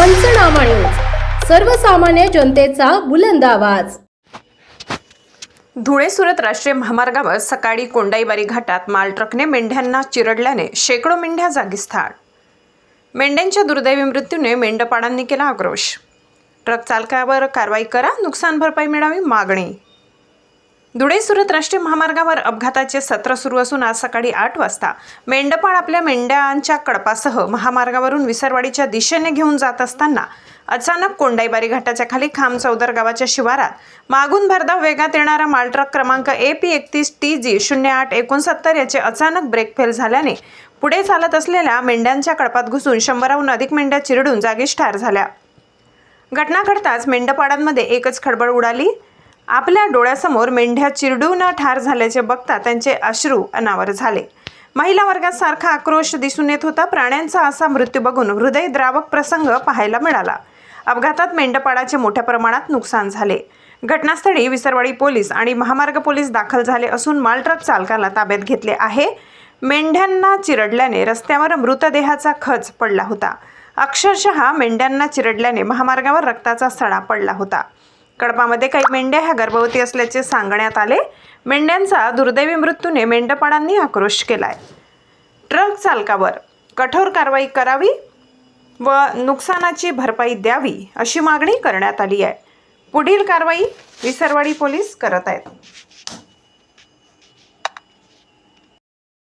पंचनामा न्यूज सर्वसामान्य जनतेचा बुलंद आवाज. धुळे सुरत राष्ट्रीय महामार्गावर सकाळी कोंडाईबारी घाटात माल ट्रकने मेंढ्यांना चिरडल्याने शेकडो मेंढ्या जागीच ठार मेंढ्यांच्या दुर्दैवी मृत्यूने मेंढपाळांनी केला आक्रोश. ट्रक चालकावर कारवाई करा नुकसान भरपाई मिळावी मागणी. धुळे सुरत राष्ट्रीय महामार्गावर अपघाताचे सत्र सुरू असून आज सकाळी आठ वाजता मेंढपाळ आपल्या मेंढ्यांच्या कळपासह महामार्गावरून विसरवाडीच्या दिशेने घेऊन जात असताना अचानक कोंडाईबारी घाटाच्या खाली खाम चौदर गावाच्या शिवारात मागून भरधाव वेगात येणारा मालट्रक क्रमांक ए पी एकतीस टी जी शून्य आठ एकोणसत्तर याचे अचानक ब्रेक फेल झाल्याने पुढे चालत असलेल्या मेंढ्यांच्या कळपात घुसून शंभराहून अधिक मेंढ्या चिरडून जागीच ठार झाल्या. घटना घडताच मेंढपाळांमध्ये एकच खडबड उडाली. आपल्या डोळ्यासमोर मेंढ्या चिरडून ठार झाल्याचे बघता त्यांचे अश्रू अनावर झाले. महिला वर्गात सारखा आक्रोश दिसून येत होता. प्राण्यांचा असा मृत्यू बघून हृदयद्रावक प्रसंग पाहायला मिळाला. अपघातात मेंढपाळाचे मोठ्या प्रमाणात नुकसान झाले. घटनास्थळी विसरवाडी पोलीस आणि महामार्ग पोलीस दाखल झाले असून मालट्रक चालकाला ताब्यात घेतले आहे. मेंढ्यांना चिरडल्याने रस्त्यावर मृतदेहाचा खच पडला होता. अक्षरशः मेंढ्यांना चिरडल्याने महामार्गावर रक्ताचा सडा पडला होता. कडपामध्ये काही मेंढ्या ह्या गर्भवती असल्याचे सांगण्यात आले. मेंढ्यांचा दुर्दैवी मृत्यूने मेंढपाळांनी आक्रोश केलाय. ट्रक चालकावर कठोर कारवाई करावी व नुकसानाची भरपाई द्यावी अशी मागणी करण्यात आली आहे. पुढील कारवाई विसरवाडी पोलीस करत आहेत.